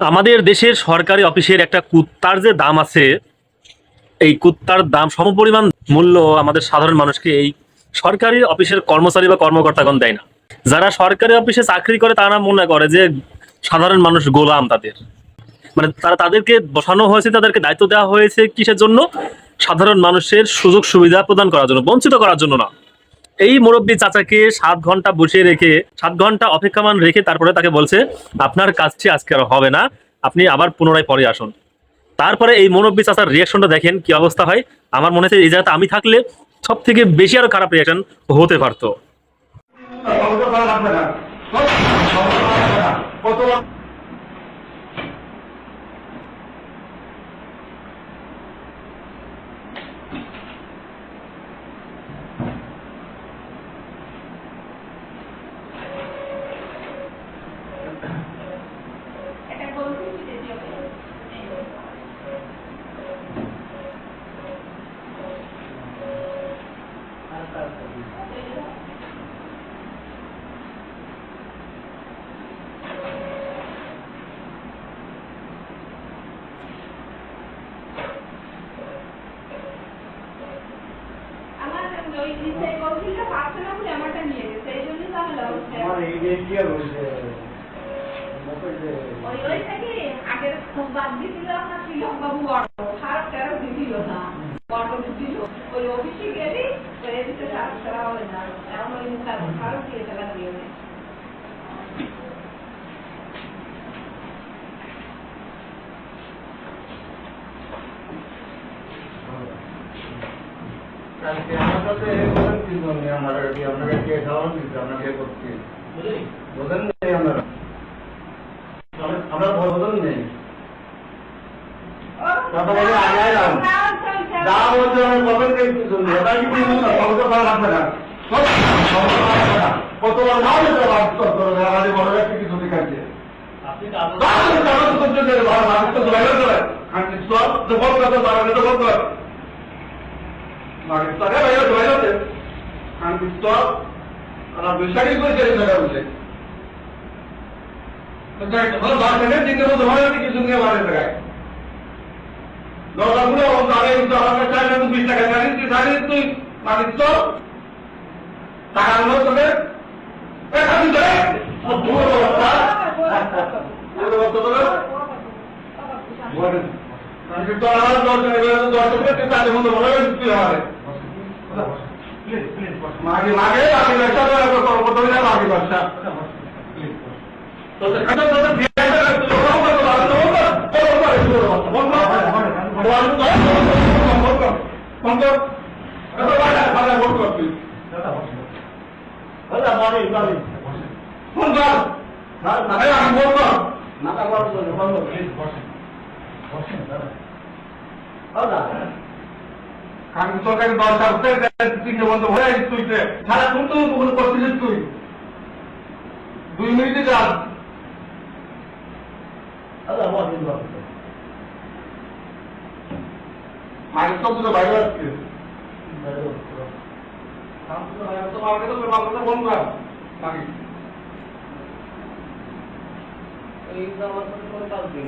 আমাদের দেশের সরকারি অফিসের একটা কুত্তার যে দাম আছে, এই কুত্তার দাম সমপরিমাণ মূল্য আমাদের সাধারণ মানুষকে এই সরকারি অফিসের কর্মচারী বা কর্মকর্তাগণ দেয় না। যারা সরকারি অফিসে চাকরি করে তারা মনে করে যে সাধারণ মানুষ গোলাম তাদের। মানে তারা তাদেরকে বসানো হয়েছে, তাদেরকে দায়িত্ব দেওয়া হয়েছে কিসের জন্য? সাধারণ মানুষের সুযোগ সুবিধা প্রদান করার জন্য, বঞ্চিত করার জন্য না। এই মুরব্বী চাচাকে সাত ঘণ্টা বসিয়ে রেখে, সাত ঘণ্টা অপেক্ষামান রেখে তারপরে তাকে বলছে, আপনার কাজটি আজকে আর হবে না, আপনি আবার পুনরায় পরে আসুন। তারপরে এই মুরব্বী চাচার রিয়াকশনটা দেখেন, কি অবস্থা হয়। আমার মনে হচ্ছে এই জায়গাতে আমি থাকলে সব থেকে বেশি আরও খারাপ রিয়াকশন হতে পারতো কত এটা বলছি দিতে হবে আমার এই জন্য তাহলে হচ্ছে আমার কি ওই ওই থেকে আগের বাদ দিছিল আপনার শিলক বাবু অটো খারাপ টারাপ দিছিল না অটো দিছিল ওই অফিসে গেলি তো এদিকে সারা সারা হয় না। এখন ওই মুখার খারাপ দিয়ে চালা দিয়ে কালকে আমার সাথে বলেন কি কি আপনাকে কে খাওয়ান দিচ্ছে আপনাকে করছি বোঝেন নেই আপনারা। আমরা- আমরা বোঝেন নেই। কথা বলে আগে আইলাম যা বলছে আমি বলেন নেই কি জন্য এটা কি কোনো না? সমস্যা করা লাগবে না। কতবার না। হলে বাস্তব করে আমাদের বড় ব্যক্তি কিছু দেখাচ্ছে বাইরে পাকিস্তানে আর করে বসে তো যাই তো ভালো বাদ থেকে তিনটে মতো ভালো কিছু নিয়ে বাড়ি জায়গায় দরকারগুলো তাহলে কিন্তু আমাকে চাই না তুই বিশ টাকা আমি তো আমার দর্শন এবারে তো দর্শন করতে তাদের মতো তুই আমারে মাগে মাগে আগে ব্যবসা করে একবার করব তুমি না মাগে ব্যবসা তো সেখানে তো বিয়ে করে তুই ওরকম করে তো ভালো তো বল বল বল বল বল বল বল ফোন কর এত বাড়া বাড়া ফোন কর তুই দাদা বাড়ি বাড়ি ফোন কর আরে আমি ফোন কর মাথা বড় করে ফোন কর প্লিজ বসেন বসেন দাদা দাদা আমি তোকে দশ আসতে বন্ধ হয়ে আছিস তুই সারা তুই তো কোনো তুই দুই মিনিটে যান। মালিক তো দুটো বাইরে আসছে তোমাকে তো